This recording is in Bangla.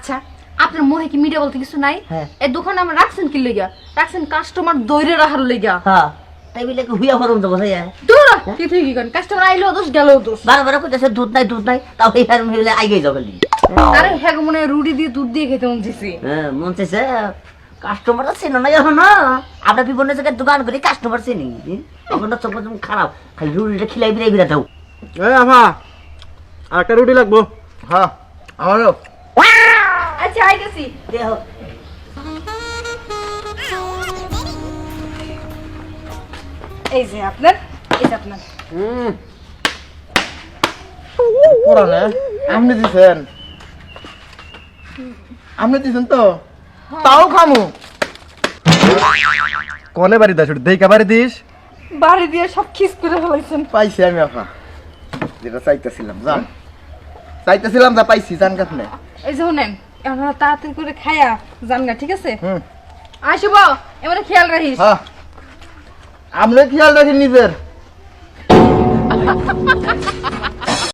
আচ্ছা আপনার মনে কি মিডিয়া বলতে কিছু নাই? হ্যাঁ। এই দোকানে আমরা রাখছেন কি লইগা রাখছেন কাস্টমার দৈরে রাখার লইগা হ্যাঁ। তাই বলে কি হুইয়া ফরম দেবো ভাইয়া দূর কি ঠিক কি করেন কাস্টমার আইলো দোষ গেল দোষ। বারো বারো কইতেছে দুধ নাই দুধ নাই। তাও এই হার মিলে আগে যাবে আরে হ্যাঁ মনে হয় রুটি দিয়ে দুধ দিয়ে খেতে মন চাইছে হ্যাঁ মন চাইছে কাস্টমার চেনো না এখন। না আমরা বিভিন্ন জায়গায় দোকান করি কাস্টমার চিনি। এখন তো চোখ খারাপ। খালি রুটিটা খিলাই বিলাই বিরা দাও। এই আমা একটা রুটি লাগবো। হ্যাঁ আমারও। আচ্ছা আইতেছি। দেহ। এই যে আপনার এই যে আপনার। হুম। পুরানে আপনি দিছেন? আপনি দিছেন তো? তাও খামু। কনে বাড়ি দাস? দেইকা বাড়ি দিস? বাড়ি দিয়ে সব খিস করে ফেলাইছেন। পাইছি আমি আপা যেটা চাইতেছিলাম জান। চাইতেছিলাম যা পাইছি জান কাপনে এই যে শুনেন এখন তাড়াতাড়ি করে খায়া জানগা ঠিক আছে? হুম। আসব এবারে খেয়াল রাখিস। আমরা খেয়াল রাখি নিজের।